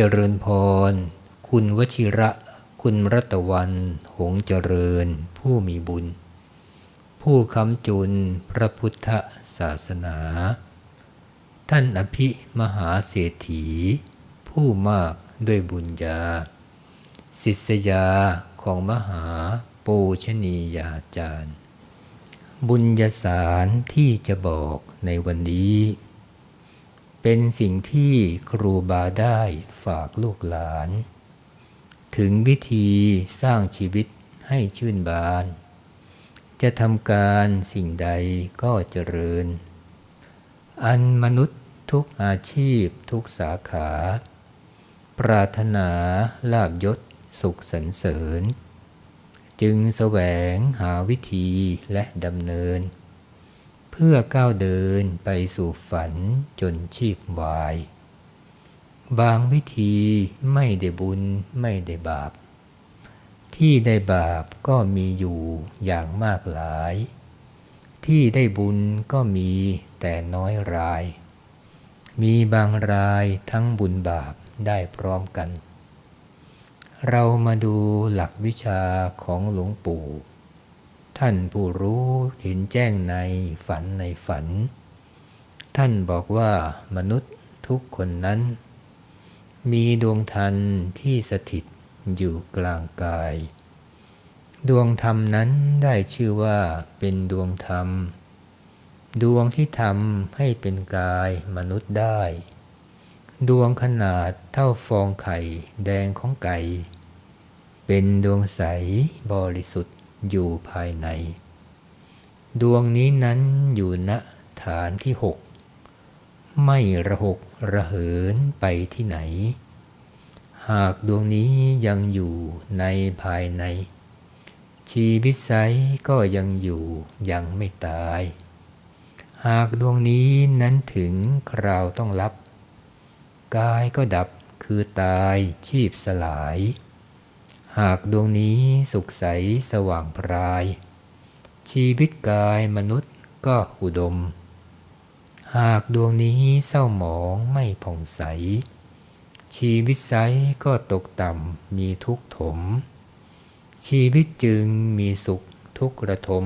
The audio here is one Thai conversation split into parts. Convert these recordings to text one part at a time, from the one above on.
เจริญพร คุณวชิระ คุณรัตวัน หงเจริญ ผู้มีบุญ ผู้คำจุนพระพุทธศาสนา ท่านอภิมหาเศรษฐี ผู้มากด้วยบุญญาศิษยาของมหาปูชนียาจารย์ บุญญาสารที่จะบอกในวันนี้ เป็นสิ่งที่ครูบาได้ฝากลูกหลาน ถึงวิธีสร้างชีวิตให้ชื่นบาน จะทำการสิ่งใดก็เจริญ อันมนุษย์ทุกอาชีพทุกสาขา ปรารถนาลาบยศสุขสรรเสริญ จึงแสวงหาวิธีและดำเนิน พื่อก้าวเดินไปสู่ฝันจนชีพวาย บางวิธีไม่ได้บุญไม่ได้บาป ที่ได้บาปก็มีอยู่อย่างมากหลาย ที่ได้บุญก็มีแต่น้อยราย มีบางรายทั้งบุญบาปได้พร้อมกัน เรามาดูหลักวิชาของหลวงปู่ ท่านผู้รู้เห็นแจ้งในฝันในฝัน ท่านบอกว่ามนุษย์ทุกคนนั้น มีดวงทันที่สถิตอยู่กลางกาย ดวงธรรมนั้นได้ชื่อว่าเป็นดวงธรรม ดวงที่ทำให้เป็นกายมนุษย์ได้ ดวงขนาดเท่าฟองไข่แดงของไก่ เป็นดวงใสบริสุทธิ อยู่ภายใน ดวงนี้นั้นอยู่ณฐานที่หกไม่ระหกระเหินไปที่ไหน หากดวงนี้ยังอยู่ในภายใน ชีวิตไซก็ยังอยู่ยังไม่ตาย หากดวงนี้นั้นถึงคราวต้องรับ กายก็ดับคือตายชีพสลาย หากดวงนี้สุขใสสว่างพราย ชีวิตกายมนุษย์ก็อุดม หากดวงนี้เศร้าหมองไม่ผ่องใส ชีวิตไซก็ตกต่ำมีทุกข์ถม ชีวิตจึงมีสุขทุกระทม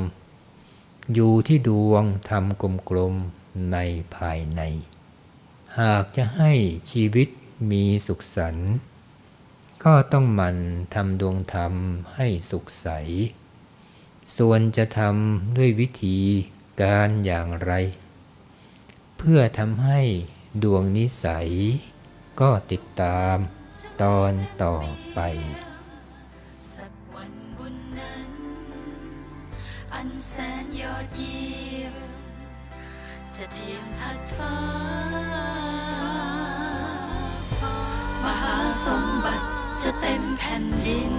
อยู่ที่ดวงทำกลมๆในภายใน หากจะให้ชีวิตมีสุขสันต์ ก็ต้องหมั่นทำดวงธรรมให้สุขใส ส่วนจะทำด้วยวิธีการอย่างไร เพื่อทำให้ดวงนิสัย ก็ติดตามตอนต่อไป สักวันบุญนั้น อันแสนยอดเยี่ยม จะเทียมทัดฟ้า มหาสมบัติ จะเต็มแผ่นดิน